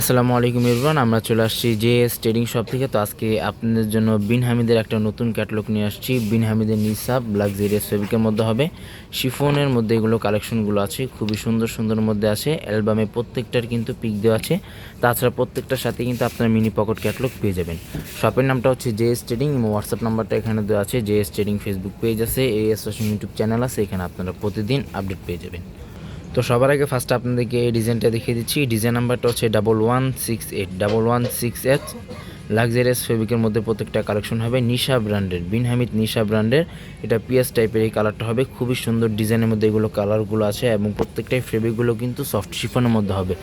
আসসালামু আলাইকুম ইরফান আমরা চলে আসছি জে এস শপ থেকে। তো আজকে আপনাদের জন্য বিন হামিদের একটা নতুন ক্যাটলগ নিয়ে আসছি। বিন হামিদের নিসাব লাক্সারিয়াস ফেব্রিকের মধ্যে হবে। শিফনের মধ্যে এগুলো কালেকশনগুলো আছে, খুবই সুন্দর সুন্দর মধ্যে আছে। অ্যালবামে প্রত্যেকটার কিন্তু পিক দেওয়া আছে। তাছাড়া প্রত্যেকটার সাথে কিন্তু আপনার মিনি পকেট ক্যাটলগ পেয়ে যাবেন। শপের নামটা হচ্ছে জে এস ট্রেডিং এবং হোয়াটসঅ্যাপ নাম্বারটা এখানে দেওয়া আছে। J S trading Facebook page আছে, A S washing YouTube channel আছে। এখানে আপনারা প্রতিদিন আপডেট পেয়ে যাবেন। তো সবার আগে ফার্স্ট আপনাদেরকে এই ডিজাইনটা দেখিয়ে দিচ্ছি। ডিজাইন নাম্বারটা হচ্ছে double one six eight double one six eight luxurious ফেব্রিকের মধ্যে প্রত্যেকটা কালেকশন হবে নিশা ব্র্যান্ডের বিন হামিদ নিশা ব্র্যান্ডের এটা পিএস টাইপের এই কালারটা হবে, খুবই সুন্দর ডিজাইনের মধ্যে এগুলো কালারগুলো আছে এবং প্রত্যেকটাই ফেব্রিকগুলো কিন্তু সফট শিফনের মধ্যে হবে।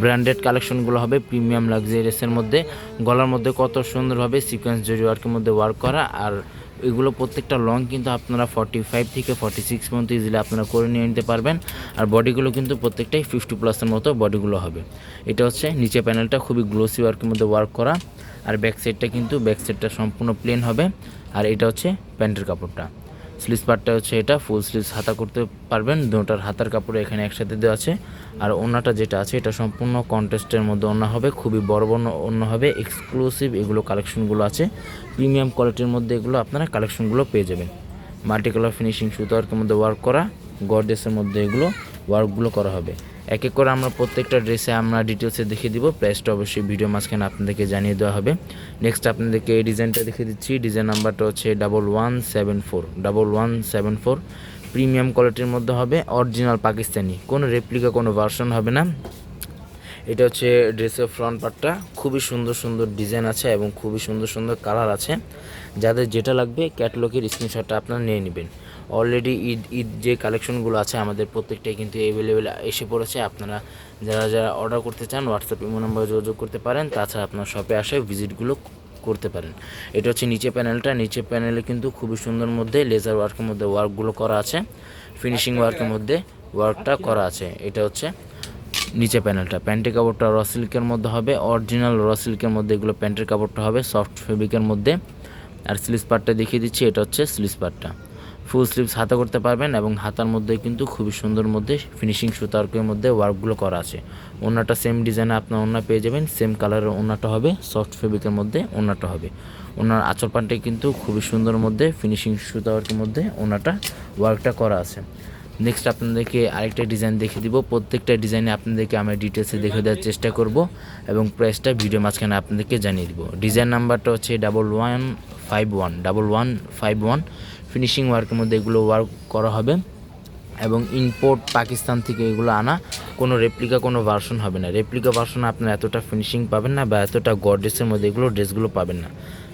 ব্র্যান্ডেড কালেকশনগুলো হবে প্রিমিয়াম লাক্সারিয়াসের মধ্যে। গলার মধ্যে কত সুন্দরভাবে সিকোয়েন্স জরি ওয়ার্কের মধ্যে ওয়ার্ক করা আর এগুলো প্রত্যেকটা লং কিন্তু আপনারা ফর্টি ফাইভ থেকে ফর্টি সিক্স পর্যন্ত ইজিলি আপনারা করে নিয়ে নিতে পারবেন। আর বডিগুলো কিন্তু প্রত্যেকটাই ফিফটি প্লাসের মতো বডিগুলো হবে। এটা হচ্ছে নিচে প্যানেলটা খুবই গ্লোসি ওয়ার্কের মধ্যে ওয়ার্ক করা। আর ব্যাক সাইডটা কিন্তু ব্যাক সাইডটা সম্পূর্ণ প্লেন হবে। আর এটা হচ্ছে প্যান্টের কাপড়টা। স্লিভস পার্টটা হচ্ছে এটা ফুল স্লিভস হাতা করতে পারবেন। দুটার হাতার কাপড় এখানে একসাথে দেওয়া আছে। আর ওনাটা যেটা আছে, এটা সম্পূর্ণ কন্টেস্টের মধ্যে অন্য হবে। খুবই বড় বড় অন্য হবে। এক্সক্লুসিভ এগুলো কালেকশনগুলো আছে। প্রিমিয়াম কোয়ালিটির মধ্যে এগুলো আপনারা কালেকশনগুলো পেয়ে যাবেন। মাল্টি কালার ফিনিশিং সুতোয়ার্কের মধ্যে ওয়ার্ক করা গর্ডেসের মধ্যে এগুলো ওয়ার্কগুলো করা হবে। এক এক করে আমরা প্রত্যেকটা ড্রেসে আমরা ডিটেলসে দেখিয়ে দিব। প্রাইসটা অবশ্যই ভিডিও মাঝখানে আপনাদেরকে জানিয়ে দেওয়া হবে। নেক্সট আপনাদেরকে এই ডিজাইনটা দেখিয়ে দিচ্ছি। ডিজাইন নাম্বারটা হচ্ছে double one seven four double one seven four premium কোয়ালিটির মধ্যে হবে। অরিজিনাল পাকিস্তানি। কোনো রেপ্লিকা কোনো ভার্সন হবে না। এটা হচ্ছে ড্রেসের ফ্রন্ট পার্টটা খুবই সুন্দর সুন্দর ডিজাইন আছে এবং খুবই সুন্দর সুন্দর কালার আছে। যাদের যেটা লাগবে ক্যাটলগের স্ক্রিনশটটা আপনারা নিয়ে নেবেন। অলরেডি ঈদ ঈদ যে কালেকশনগুলো আছে আমাদের প্রত্যেকটাই কিন্তু অ্যাভেলেবেল এসে পড়েছে। আপনারা যারা যারা অর্ডার করতে চান হোয়াটসঅ্যাপ ইমো নাম্বারে যোগাযোগ করতে পারেন। তাছাড়া আপনার শপে আসে ভিজিটগুলো করতে পারেন। এটা হচ্ছে নিচে প্যানেলটা নিচে প্যানেলে কিন্তু খুবই সুন্দর মধ্যে লেজার ওয়ার্কের মধ্যে ওয়ার্কগুলো করা আছে। ফিনিশিং ওয়ার্কের মধ্যে ওয়ার্কটা করা আছে। এটা হচ্ছে নিচে প্যানেলটা প্যান্টের কাপড়টা র সিল্কের মধ্যে হবে। অরিজিনাল র সিল্কের মধ্যে এগুলো প্যান্টের কাপড়টা হবে। সফট ফেব্রিকের মধ্যে। আর স্লিভস পার্টটা দেখিয়ে দিচ্ছি। এটা হচ্ছে স্লিভস পার্টটা ফুল স্লিভস হাতা করতে পারবেন এবং হাতার মধ্যে কিন্তু খুবই সুন্দর মধ্যে ফিনিশিং সুতারকের মধ্যে ওয়ার্কগুলো করা আছে। ওনাটা সেম ডিজাইনে আপনার ওনা পেয়ে যাবেন সেম কালারের ওনাটা হবে সফট ফেব্রিকের মধ্যে ওনাটা হবে। ওনার আঁচল পানটাই কিন্তু খুবই সুন্দর মধ্যে ফিনিশিং সুতারকের মধ্যে ওনাটা ওয়ার্কটা করা আছে। নেক্সট আপনাদেরকে আরেকটা ডিজাইন দেখিয়ে দিব। প্রত্যেকটা ডিজাইনে আপনাদেরকে আমি ডিটেলসে দেখে দেওয়ার চেষ্টা করব এবং প্রাইসটা ভিডিও মাঝখানে আপনাদেরকে জানিয়ে দিব। ডিজাইন নাম্বারটা হচ্ছে double one five one double one five one finishing ওয়ার্কের মধ্যে এগুলো ওয়ার্ক করা হবে এবং ইম্পোর্ট পাকিস্তান থেকে এগুলো আনা, কোনো রেপ্লিকা কোনো ভার্সন হবে না। রেপ্লিকা ভার্সন আপনার এতটা ফিনিশিং পাবেন না বা এতটা গডরেসের মধ্যে এগুলো ড্রেসগুলো পাবেন না।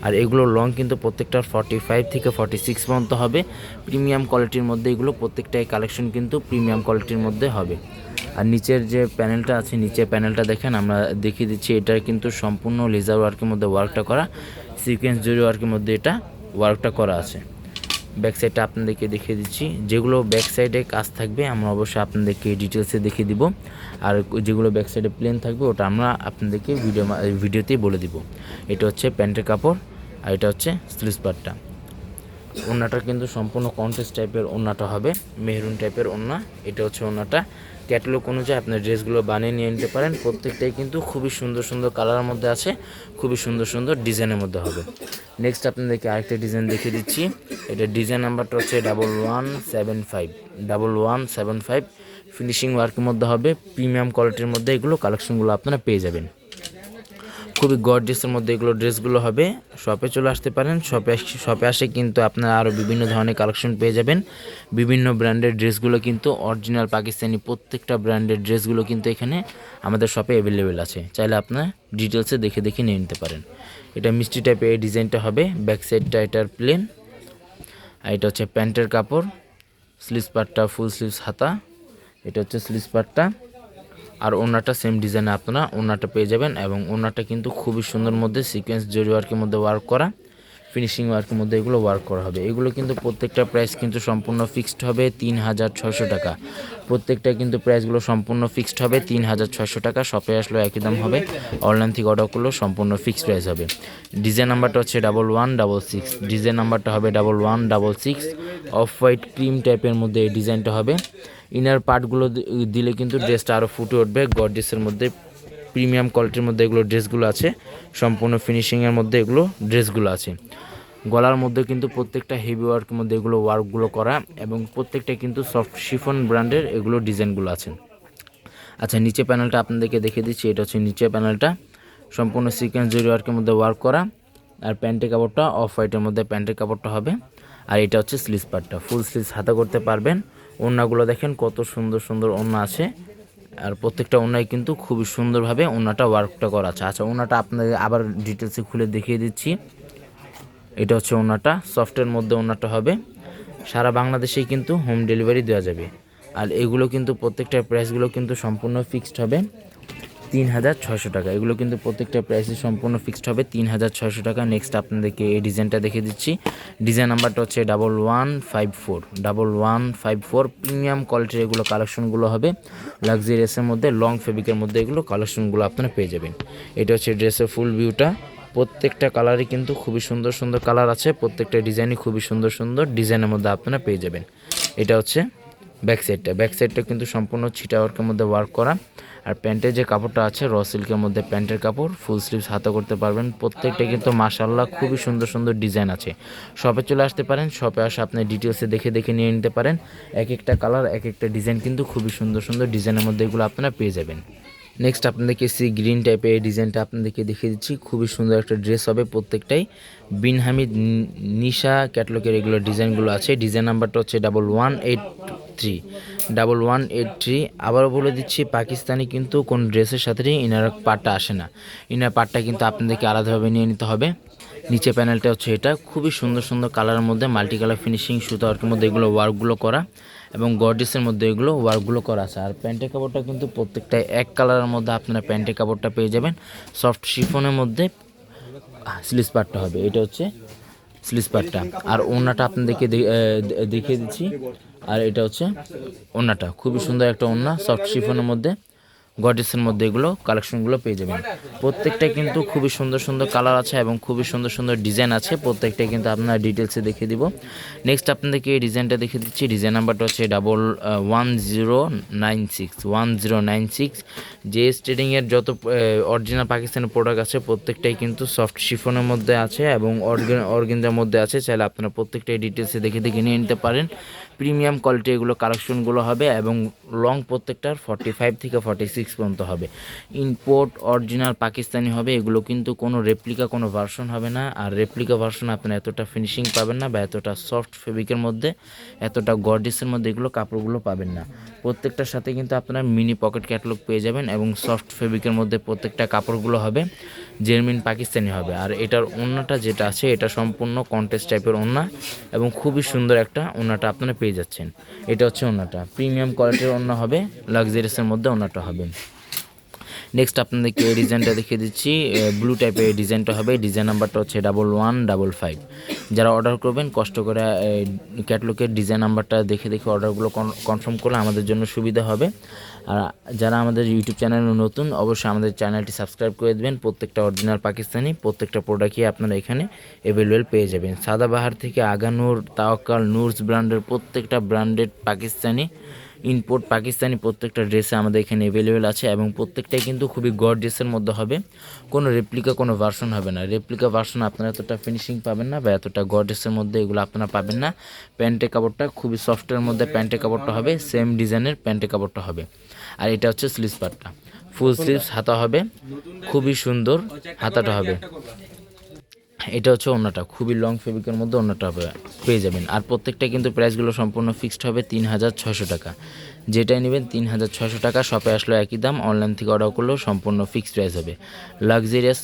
আর এগুলো লং কিন্তু প্রত্যেকটা ফর্টি ফাইভ থেকে ফর্টি সিক্স পর্যন্ত হবে। প্রিমিয়াম কোয়ালিটির মধ্যে এগুলো প্রত্যেকটাই কালেকশন কিন্তু প্রিমিয়াম কোয়ালিটির মধ্যে হবে। আর নিচের যে প্যানেলটা আছে নিচের প্যানেলটা দেখেন, আমরা দেখিয়ে দিচ্ছি, এটা কিন্তু সম্পূর্ণ লেজার ওয়ার্কের মধ্যে ওয়ার্কটা করা সিকোয়েন্স জরি ওয়ার্কের মধ্যে এটা ওয়ার্কটা করা আছে। ব্যাক সাইডটা আপনাদেরকে দেখিয়ে দিচ্ছি। যেগুলো ব্যাক সাইডে কাজ থাকবে, আমরা অবশ্যই আপনাদেরকে ডিটেলসে দেখিয়ে দিব। আর যেগুলো ব্যাক সাইডে প্লেন থাকবে, ওটা আমরা আপনাদেরকে ভিডিও ভিডিওতেই বলে দিব। এটা হচ্ছে প্যান্টের কাপড়, আর এটা হচ্ছে স্লিভস পার্টটা ওনাটা কিন্তু সম্পূর্ণ কন্টেস্ট টাইপের ওনাটা হবে, মেহরুন টাইপের ওনা এটা হচ্ছে ওড়নাটা। ক্যাটালগ অনুযায়ী আপনার ড্রেসগুলো বানিয়ে নিয়ে নিতে পারেন। প্রত্যেকটাই কিন্তু খুবই সুন্দর সুন্দর কালারের মধ্যে আছে, খুবই সুন্দর সুন্দর ডিজাইনের মধ্যে হবে। নেক্সট আপনাদেরকে আরেকটা ডিজাইন দেখিয়ে দিচ্ছি। এটা ডিজাইন নাম্বারটা হচ্ছে double one seven five double one seven five finishing ওয়ার্কের মধ্যে হবে প্রিমিয়াম কোয়ালিটির মধ্যে এগুলো কালেকশনগুলো আপনারা পেয়ে যাবেন। খুবই গর্জিয়াসের মধ্যে এগুলো ড্রেসগুলো হবে। শপে চলে আসতে পারেন। শপে শপে আসে কিন্তু আপনারা আরও বিভিন্ন ধরনের কালেকশন পেয়ে যাবেন। বিভিন্ন ব্র্যান্ডের ড্রেসগুলো কিন্তু অরিজিনাল পাকিস্তানি প্রত্যেকটা ব্র্যান্ডের ড্রেসগুলো কিন্তু এখানে আমাদের শপে অ্যাভেলেবেল আছে। চাইলে আপনার ডিটেলসে দেখে দেখে নিয়ে নিতে পারেন। এটা মিষ্টি টাইপের এই ডিজাইনটা হবে। ব্যাক সাইডটা এটার প্লেন আর এটা হচ্ছে প্যান্টের কাপড়। স্লিভস পার্টটা ফুল স্লিভস হাতা। এটা হচ্ছে স্লিভস পার্টটা আর ওনাটা সেম ডিজাইনে আপনারা ওনাটা পেয়ে যাবেন এবং ওনাটা কিন্তু খুবই সুন্দর মধ্যে সিকোয়েন্স জরি ওয়ার্কের মধ্যে ওয়ার্ক করা। ফিনিশিং ওয়ার্কের মধ্যে এগুলো ওয়ার্ক করা হবে। এগুলো কিন্তু প্রত্যেকটা প্রাইস কিন্তু সম্পূর্ণ ফিক্সড হবে তিন হাজার ছয়শো টাকা। প্রত্যেকটা কিন্তু প্রাইসগুলো সম্পূর্ণ ফিক্সড হবে তিন হাজার ছয়শো টাকা। শপে আসলেও একই দাম হবে। অনলাইন থেকে অর্ডার করলেও সম্পূর্ণ ফিক্সড প্রাইস হবে। ডিজাইন নাম্বারটা হচ্ছে double one double six design নাম্বারটা হবে double one double six off white cream টাইপের মধ্যে এই ডিজাইনটা হবে। ইনার পার্টগুলো দিলে কিন্তু ড্রেসটা আরও ফুটে উঠবে। গডডেসের মধ্যে প্রিমিয়াম কোয়ালিটির মধ্যে এগুলো ড্রেসগুলো আছে। সম্পূর্ণ ফিনিশিংয়ের মধ্যে এগুলো ড্রেসগুলো আছে। গলার মধ্যে কিন্তু প্রত্যেকটা হেভি ওয়ার্কের মধ্যে এগুলো ওয়ার্কগুলো করা এবং প্রত্যেকটা কিন্তু সফট শিফন ব্র্যান্ডের এগুলো ডিজাইনগুলো আছে। আচ্ছা নিচে প্যানেলটা আপনাদেরকে দেখে দিচ্ছি। এটা হচ্ছে নিচে প্যানেলটা সম্পূর্ণ সিকোয়েন্স জরি ওয়ার্কের মধ্যে ওয়ার্ক করা। আর প্যান্টের কাপড়টা অফ হোয়াইটের মধ্যে প্যান্টের কাপড়টা হবে। আর এটা হচ্ছে স্লিজ পার্টটা ফুল স্লিজ হাতে করতে পারবেন। ওড়নাগুলো দেখেন কত সুন্দর সুন্দর ওড়না আছে। আর প্রত্যেকটা ওনায় কিন্তু খুবই সুন্দরভাবে ওনাটা ওয়ার্কটা করা আছে। আচ্ছা ওনাটা আপনাদের আবার ডিটেলসে খুলে দেখিয়ে দিচ্ছি। এটা হচ্ছে ওনাটা সফটের মধ্যে ওনাটা হবে। সারা বাংলাদেশেই কিন্তু হোম ডেলিভারি দেওয়া যাবে। আর এগুলো কিন্তু প্রত্যেকটা প্রাইসগুলো কিন্তু সম্পূর্ণ ফিক্সড হবে। তিন হাজার ছয়শো টাকা। এগুলো কিন্তু প্রত্যেকটা প্রাইসে সম্পূর্ণ ফিক্সড হবে। তিন হাজার ছয়শো টাকা। নেক্সট আপনাদেরকে এই ডিজাইনটা দেখে দিচ্ছি। ডিজাইন নাম্বারটা হচ্ছে double one five four double one five four premium কোয়ালিটির এগুলো কালেকশনগুলো হবে। লাক্সারিয়াসের মধ্যে লং ফেব্রিকের মধ্যে এগুলো কালেকশনগুলো আপনারা পেয়ে যাবেন। এটা হচ্ছে ড্রেসের ফুল ভিউটা প্রত্যেকটা কালারই কিন্তু খুবই সুন্দর সুন্দর কালার আছে। প্রত্যেকটা ডিজাইনই খুবই সুন্দর সুন্দর ডিজাইনের মধ্যে আপনারা পেয়ে যাবেন। এটা হচ্ছে ব্যাক সাইডটা। ব্যাক সাইডটা কিন্তু সম্পূর্ণ ছিটা ওয়ার্কের মধ্যে ওয়ার্ক করা। আর প্যান্টের যে কাপড়টা আছে র সিল্কের মধ্যে প্যান্টের কাপড় ফুল স্লিভস হাতে করতে পারবেন। প্রত্যেকটা কিন্তু মাশাল্লাহ খুবই সুন্দর সুন্দর ডিজাইন আছে। শপে চলে আসতে পারেন। শপে আসে আপনি ডিটেলসে দেখে দেখে নিয়ে নিতে পারেন। এক একটা কালার এক একটা ডিজাইন কিন্তু খুবই সুন্দর সুন্দর ডিজাইনের মধ্যে এগুলো আপনারা পেয়ে যাবেন। নেক্সট আপনাদেরকে সি গ্রিন টাইপের এই ডিজাইনটা আপনাদেরকে দেখিয়ে দিচ্ছি। খুবই সুন্দর একটা ড্রেস হবে প্রত্যেকটাই। বিনহামিদ নিশা ক্যাটলগের এগুলো ডিজাইনগুলো আছে। ডিজাইন নাম্বারটা হচ্ছে double one eight three double one eight three আবারও বলে দিচ্ছি, পাকিস্তানি কিন্তু কোন ড্রেসের সাথে ইনার পার্টটা আসে না। ইনার পার্টটা কিন্তু আপনাদেরকে আলাদাভাবে নিয়ে নিতে হবে। নিচে প্যানেলটা হচ্ছে এটা। খুবই সুন্দর সুন্দর কালারের মধ্যে মাল্টি কালার ফিনিশিং সুতা ওয়ার্কের মধ্যে এগুলো ওয়ার্কগুলো করা। এবং গর্ডিসের মধ্যে এগুলো ওয়ার্কগুলো করা আছে। আর প্যান্টের কাপড়টা কিন্তু প্রত্যেকটা এক কালারের মধ্যে আপনারা প্যান্টের কাপড়টা পেয়ে যাবেন। সফট শিফনের মধ্যে স্লিস পার্টটা হবে। এটা হচ্ছে স্লিস পার্টটা আর ওনাটা আপনাদেরকে দেখিয়ে দিচ্ছি। আর এটা হচ্ছে ওনাটা খুবই সুন্দর একটা ওনা সফট শিফনের মধ্যে। গডেসের মধ্যে এগুলো কালেকশনগুলো পেয়ে যাবেন। প্রত্যেকটা কিন্তু খুবই সুন্দর সুন্দর কালার আছে এবং খুবই সুন্দর সুন্দর ডিজাইন আছে। প্রত্যেকটা কিন্তু আপনারা ডিটেলসে দেখিয়ে দিব। নেক্সট আপনাদেরকে এই ডিজাইনটা দেখিয়ে দিচ্ছি। ডিজাইন নাম্বারটা হচ্ছে double one zero nine six one zero nine six যে স্টেডিংয়ের যত অরিজিনাল পাকিস্তানি প্রোডাক্ট আছে, প্রত্যেকটাই কিন্তু সফট শিফনের মধ্যে আছে এবং অর্গেনজার মধ্যে আছে। চাইলে আপনারা প্রত্যেকটাই ডিটেলসে দেখে দেখে নিয়ে নিতে পারেন। প্রিমিয়াম কোয়ালিটি এগুলো কালেকশনগুলো হবে এবং লং প্রত্যেকটার ফর্টি ফাইভ থেকে ফর্টি সিক্স পর্যন্ত হবে। ইম্পোর্ট অরিজিনাল পাকিস্তানি হবে, এগুলো কিন্তু কোনো রেপ্লিকা কোনো ভার্সন হবে না। আর রেপ্লিকা ভার্সন আপনারা এতটা ফিনিশিং পাবেন না বা এতটা সফট ফেব্রিকের মধ্যে, এতটা গর্ডিসের মধ্যে এগুলো কাপড়গুলো পাবেন না। প্রত্যেকটার সাথে কিন্তু আপনারা মিনি পকেট ক্যাটলগ পেয়ে যাবেন এবং সফট ফেব্রিকের মধ্যে প্রত্যেকটা কাপড়গুলো হবে। জেরমিন পাকিস্তানি হবে। আর এটার ওনাটা যেটা আছে, এটা সম্পূর্ণ কন্টেস্ট টাইপের ওনা এবং খুবই সুন্দর একটা ওনাটা আপনারা পেয়ে যাচ্ছেন। এটা হচ্ছে ওনাটা প্রিমিয়াম কোয়ালিটির ওনা হবে লাক্সারিয়াসের মধ্যে ওনাটা হবে। নেক্সট আপনাদেরকে এই ডিজাইনটা দেখিয়ে দিচ্ছি। ব্লু টাইপের ডিজাইনটা হবে। ডিজাইন নাম্বারটা হচ্ছে ডাবল ওয়ান ডাবল ফাইভ যারা অর্ডার করবেন, কষ্ট করে ক্যাটলগের ডিজাইন নাম্বারটা দেখে দেখে অর্ডারগুলো কনফার্ম করলে আমাদের জন্য সুবিধা হবে। আর যারা আমাদের ইউটিউব চ্যানেলে নতুন, অবশ্যই আমাদের চ্যানেলটি সাবস্ক্রাইব করে দেবেন। প্রত্যেকটা অরিজিনাল পাকিস্তানি, প্রত্যেকটা প্রোডাক্টই আপনারা এখানে অ্যাভেলেবেল পেয়ে যাবেন। সাদাবাহার থেকে আগানুর, তাওয়াক্কাল, নুরস ব্র্যান্ডের প্রত্যেকটা ব্র্যান্ডেড পাকিস্তানি ইনপোর্ট পাকিস্তানি প্রত্যেকটা ড্রেসে আমাদের এখানে অ্যাভেলেবেল আছে এবং প্রত্যেকটাই কিন্তু খুবই গড ড্রেসের মধ্যে হবে। কোনো রেপ্লিকা কোনো ভার্সন হবে না। রেপ্লিকা ভার্সন আপনারা এতটা ফিনিশিং পাবেন না বা এতটা গড ড্রেসের মধ্যে এগুলো আপনারা পাবেন না। প্যান্টের কাপড়টা খুবই সফটের মধ্যে প্যান্টের কাপড়টা হবে সেম ডিজাইনের প্যান্টের কাপড়টা হবে। আর এটা হচ্ছে স্লিভস পার্টটা ফুল স্লিভস হাতা হবে। খুবই সুন্দর হাতাটা হবে। এটা হচ্ছে অন্যটা, খুবই লং ফেব্রিকের মধ্যে অন্যটা পেয়ে যাবেন। আর প্রত্যেকটা কিন্তু প্রাইসগুলো সম্পূর্ণ ফিক্সড হবে তিন হাজার ছশো টাকা। যেটাই নেবেন তিন হাজার ছশো টাকা শপে আসলো একই দাম অনলাইন থেকে অর্ডার করলেও সম্পূর্ণ ফিক্সড প্রাইস হবে। লাক্সারিয়াস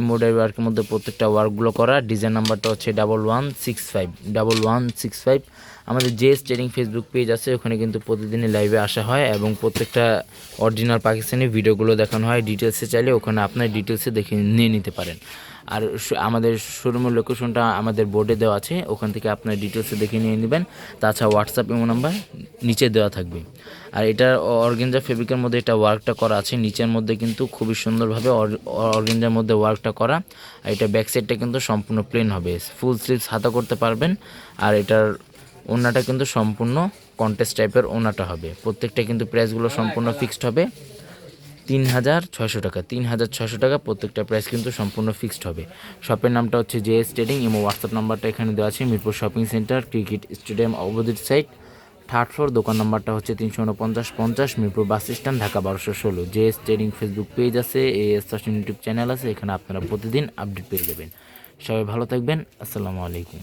এমব্রয়ডারি ওয়ার্কের মধ্যে প্রত্যেকটা ওয়ার্কগুলো করা ডিজাইন নাম্বারটা হচ্ছে double one six five double one six five আমাদের যে ট্রেডিং ফেসবুক পেজ আছে, ওখানে কিন্তু প্রতিদিনই লাইভে আসা হয় এবং প্রত্যেকটা অরিজিনাল পাকিস্তানি ভিডিওগুলো দেখানো হয়। ডিটেলসে চাইলে ওখানে আপনার ডিটেলসে দেখে নিয়ে নিতে পারেন। আর আমাদের শোরুমের লোকেশনটা আমাদের বোর্ডে দেওয়া আছে। ওখান থেকে আপনার ডিটেলসে দেখে নিয়ে নেবেন। তাছাড়া হোয়াটসঅ্যাপ ইমো নাম্বার নিচে দেওয়া থাকবে। আর এটা অর্গেঞ্জা ফেব্রিকের মধ্যে এটা ওয়ার্কটা করা আছে। নিচের মধ্যে কিন্তু খুবই সুন্দরভাবে অর্গেঞ্জার মধ্যে ওয়ার্কটা করা। আর এটা ব্যাক সাইডটা কিন্তু সম্পূর্ণ প্লেন হবে। ফুল স্লিভস হাতা করতে পারবেন। আর এটার ওনাটা কিন্তু সম্পূর্ণ কন্টেস্ট টাইপের ওনাটা হবে। প্রত্যেকটা কিন্তু প্রাইসগুলো সম্পূর্ণ ফিক্সড হবে। তিন হাজার ছয়শো টাকা তিন হাজার ছয়শো টাকা প্রত্যেকটা প্রাইস কিন্তু সম্পূর্ণ ফিক্সড হবে। শপের নামটা হচ্ছে জে এস ট্রেডিং এবং হোয়াটসঅ্যাপ নাম্বারটা এখানে দেওয়া আছে, Mirpur shopping centre cricket stadium opposite side third floor দোকান নাম্বারটা হচ্ছে তিনশো উনপঞ্চাশ পঞ্চাশ, মিরপুর বাস স্ট্যান্ড ঢাকা বারোশো ষোলো। J S trading Facebook page আছে এ এস ইউটিউব চ্যানেল আছে, এখানে আপনারা প্রতিদিন আপডেট পেয়ে যাবেন। সবাই ভালো থাকবেন, আসসালামু আলাইকুম।